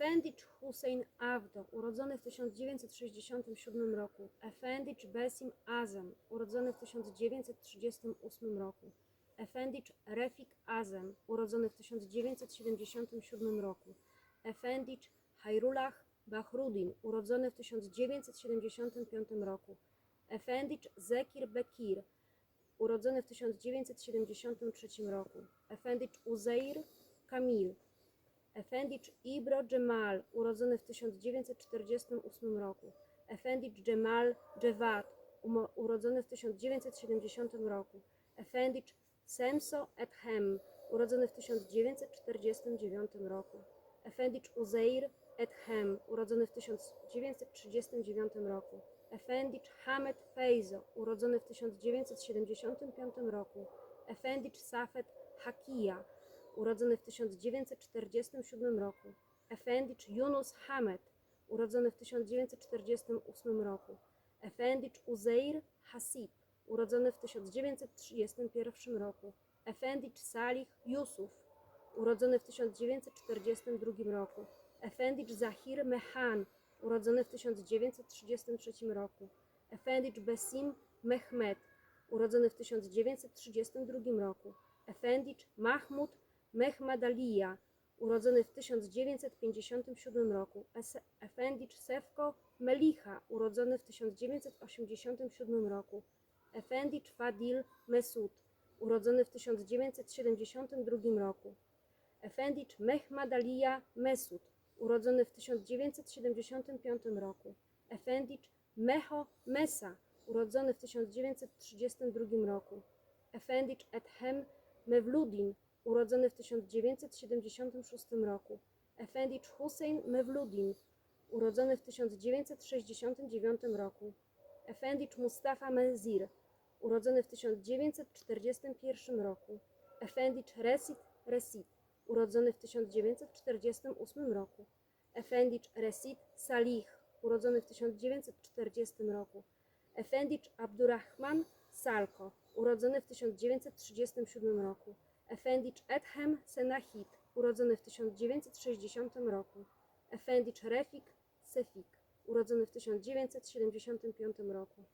Efendic Hussein Avdo, urodzony w 1967 roku. Efendic Besim Azem, urodzony w 1938 roku. Efendic Refik Azem, urodzony w 1977 roku. Efendic Hayrullah Bahrudin, urodzony w 1975 roku. Efendic Zekir Bekir, urodzony w 1973 roku. Efendic Uzeir Kamil, Efendic Ibro Dżemal, urodzony w 1948 roku. Efendic Dżemal Dżewad, urodzony w 1970 roku. Efendic Semso Ethem, urodzony w 1949 roku. Efendic Uzeir Ethem, urodzony w 1939 roku. Efendic Hamed Feizo, urodzony w 1975 roku. Efendic Safet Hakia, urodzony w 1947 roku. Efendic Yunus Hamed, urodzony w 1948 roku. Efendic Uzeir Hasib, urodzony w 1931 roku. Efendic Salih Yusuf, urodzony w 1942 roku. Efendic Zahir Mehan, urodzony w 1933 roku. Efendic Besim Mehmet, urodzony w 1932 roku. Efendic Mahmud Mehmadaliya, urodzony w 1957 roku. Es- Efendic Sefko Melicha, urodzony w 1987 roku. Efendic Fadil Mesud, urodzony w 1972 roku. Efendic Mehmadaliya Mesud, urodzony w 1975 roku. Efendic Meho Mesa, urodzony w 1932 roku. Efendic Ethem Mevludin, urodzony w 1976 roku. Efendic Hussein Mevludin, urodzony w 1969 roku. Efendic Mustafa Menzir, urodzony w 1941 roku. Efendic Resit Resit, urodzony w 1948 roku. Efendic Resit Salih, urodzony w 1940 roku. Efendic Abdurrahman Salko, urodzony w 1937 roku. Efendic Ethem Senahit, urodzony w 1960 roku. Efendic Refik Sefik, urodzony w 1975 roku.